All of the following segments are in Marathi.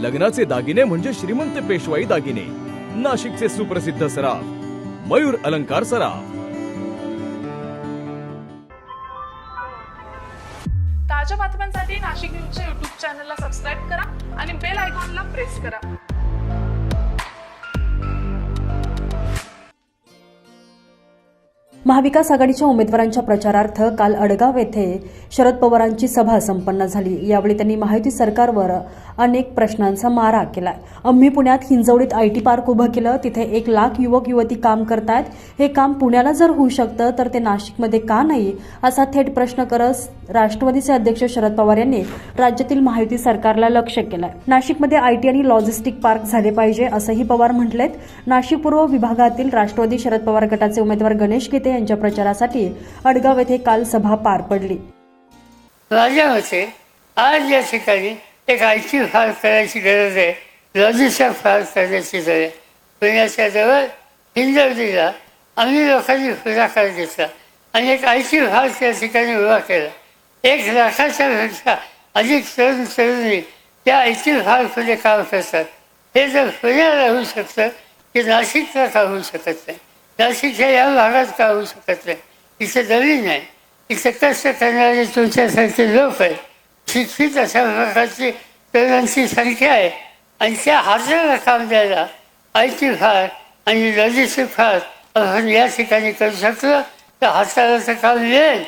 लग्नाचे दागिने म्हणजे श्रीमंत पेशवाई दागिने. नाशिकचे सुप्रसिद्ध सराफ मयूर अलंकार सराफ. ताज्या बातम्यांसाठी नाशिक न्यूजच्या युट्यूब चॅनलला सबस्क्राईब करा आणि बेल आयकॉनला प्रेस करा. महाविकास आघाडीच्या उमेदवारांच्या प्रचारार्थ काल अडगाव येथे शरद पवारांची सभा संपन्न झाली. यावेळी त्यांनी महायुती सरकारवर अनेक प्रश्नांचा मारा केला आम्ही पुण्यात हिंजवडीत आय टी पार्क उभं केलं. तिथे एक लाख युवक युवती काम करतायत. हे काम पुण्याला जर होऊ शकतं तर ते नाशिकमध्ये का नाही? असा थेट प्रश्न करत राष्ट्रवादीचे अध्यक्ष शरद पवार यांनी राज्यातील माहिती सरकारला लक्ष केलंय. नाशिकमध्ये आय टी आणि लॉजिस्टिक पार्क झाले पाहिजे असंही पवार म्हटलेत. नाशिक पूर्व विभागातील राष्ट्रवादी शरद पवार गटाचे उमेदवार गणेश गीते यांच्या प्रचारासाठी अडगाव येथे काल सभा पार पडली. राजा होते. आज या ठिकाणी एक आय फार करायची गरज आहे. लजीचा फार करण्याची गरज आहे. पुण्याच्या जवळ हिंदर्दीला आम्ही लोकांनी पुढाकार घेतला. आणि एक आयची फार त्या ठिकाणी उभा केला. एक लाखाच्या पेक्षा अधिक तरुण तरुणी त्या आय फार पुढे काम करतात. हे जर पुण्याला होऊ शकतं की नाशिकला का होऊ शकत नाही? नाशिकच्या या भागात का होऊ शकत नाही? इथे जमीन नाही इथे कष्ट करणारे तुमच्यासारखे लोक आहेत. शिक्षित अशा प्रकारची तरुणांची संख्या आहे. आणि त्या हाताला काम द्यायला आयची फार आणि नदीची फार आपण या ठिकाणी करू शकलं तर हाताला तर काम मिळेल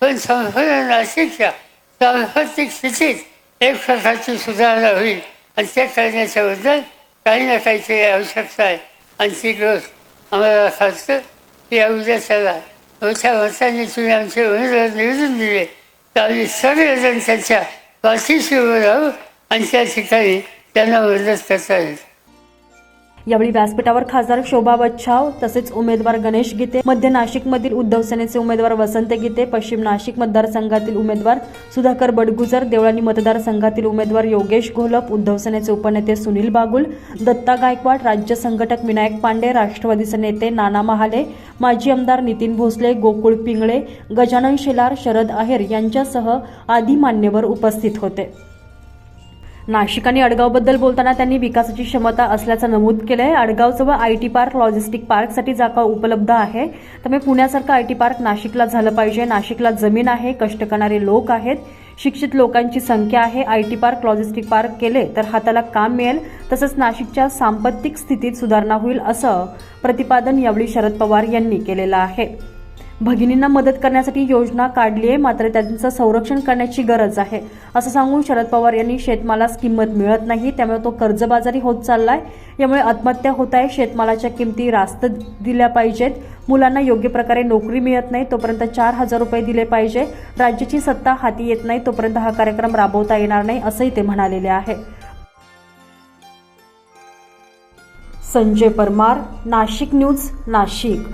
पण संपूर्ण नाशिकच्या सांस्कृतिक स्थितीत एक प्रकारची सुधारणा होईल. आणि ते करण्याच्याबद्दल काही ना काहीतरी आवश्यकता आहे. आणि ती गोष्ट आम्हाला खासकर की या चला मोठ्या मताने तुम्ही आमचे उमेदवार निवडून दिले. तर आम्ही सगळेजण त्यांच्या पाठीशी उभं राहू आणि त्या ठिकाणी त्यांना मदत करता येईल यावेळी व्यासपीठावर खासदार शोभा बच्छाव तसेच उमेदवार गणेश गीते मध्य नाशिकमधील उद्धव सेनेचे उमेदवार वसंत गीते पश्चिम नाशिक मतदारसंघातील उमेदवार सुधाकर बडगुजर देवळाली मतदारसंघातील उमेदवार योगेश घोलप उद्धव सेनेचे उपनेते सुनील बागुल दत्ता गायकवाड राज्य संघटक विनायक पांडे राष्ट्रवादीचे नेते नाना महाले माजी आमदार नितीन भोसले गोकुळ पिंगळे गजानन शेलार शरद आहेर यांच्यासह आदी मान्यवर उपस्थित होते. नाशिक आणि अडगावबद्दल बोलताना त्यांनी विकासाची क्षमता असल्याचं नमूद केलं आहे अडगावजवळ आय टी पार्क लॉजिस्टिक पार्कसाठी जागा उपलब्ध आहे. त्यामुळे पुण्यासारखं आय टी पार्क नाशिकला झालं पाहिजे. नाशिकला जमीन आहे कष्ट करणारे लोक आहेत शिक्षित लोकांची संख्या आहे. I T park logistic park केले तर हाताला काम मिळेल. तसंच नाशिकच्या सांपत्तिक स्थितीत सुधारणा होईल असं प्रतिपादन यावेळी शरद पवार यांनी केलेलं आहे. भगिनींना मदत करण्यासाठी योजना काढली आहे. मात्र त्यांचं संरक्षण करण्याची गरज आहे. असं सांगून शरद पवार यांनी शेतमालास किंमत मिळत नाही. त्यामुळे तो कर्जबाजारी होत चाललाय. यामुळे आत्महत्या होत आहे. शेतमालाच्या किमती रास्त दिल्या पाहिजेत. मुलांना योग्य प्रकारे नोकरी मिळत नाही तोपर्यंत चार हजार रुपये दिले पाहिजे. राज्याची सत्ता हाती येत नाही तोपर्यंत हा कार्यक्रम राबवता येणार नाही असंही ते म्हणालेले आहे. संजय परमार नाशिक न्यूज नाशिक.